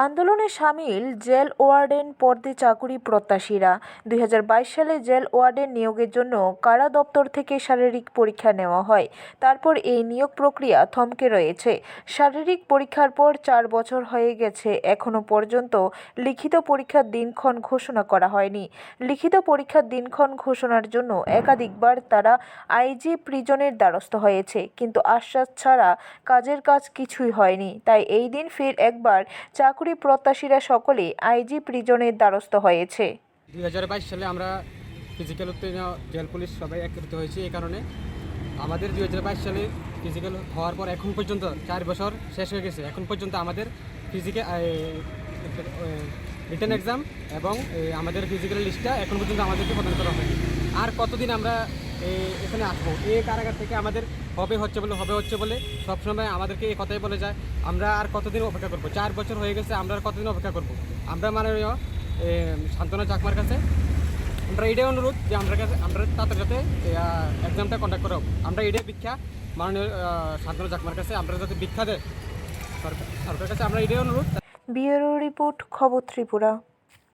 আন্দোলনে সামিল jail warden পদে চাকুরি প্রত্যাশীরা। দুই হাজার বাইশ সালে জেল ওয়ার্ডেন নিয়োগের জন্য কারা দপ্তর থেকে শারীরিক পরীক্ষা নেওয়া হয়? তারপর এই নিয়োগ প্রক্রিয়া থমকে রয়েছে। শারীরিক পরীক্ষার পর চার বছর হয়ে গেছে এখনও পর্যন্ত লিখিত পরীক্ষার দিনক্ষণ ঘোষণা করা হয়নি। লিখিত পরীক্ষার দিনক্ষণ ঘোষণার জন্য একাধিকবার তারা আইজি প্রিজনের দ্বারস্থ হয়েছে, কিন্তু আশ্বাস ছাড়া কাজের কাজ কিছুই হয়নি। তাই এই দিন ফের একবার চাকুরি প্রত্যাশীরা সকলে আইজি প্রিজনের দ্বারস্থ হয়েছে। দুই হাজার বাইশ সালে আমরা ফিজিক্যাল উত্তীর্ণ জেল পুলিশ সবাই একত্রিত হয়েছি এই কারণে। আমাদের দুই হাজার বাইশ সালে ফিজিক্যাল হওয়ার পর এখন পর্যন্ত চার বছর শেষ হয়ে গেছে। এখন পর্যন্ত আমাদের ফিজিক্যাল রিটার্ন এক্সাম এবং আমাদের ফিজিক্যাল লিস্টটা এখন পর্যন্ত আমাদেরকে প্রদান করা হয়নি। আর কতদিন আমরা এখানে আসব। এ কারাগার থেকে আমাদের হবে হচ্ছে বলে, হবে হচ্ছে বলে সবসময় আমাদেরকে এই কথাই বলে যায়। আমরা আর কতদিন অপেক্ষা করব? চার বছর হয়ে গেছে, আমরা আর কতদিন অপেক্ষা করব? আমরা মাননীয় শান্তনা চাকমার কাছে। আমরা এটাই অনুরোধ যে আমরা কাছে, আমরা তাদের যাতে এক্সামটা কন্ডাক্ট করা। আমরা এটাই ভিক্ষা, মাননীয় শান্তনু চাকমার কাছে, আমরা যাতে ভিক্ষা দেয়। সরকার, সরকারের কাছে আমরা এটাই অনুরোধ। ব্যুরো রিপোর্ট, খবর ত্রিপুরা।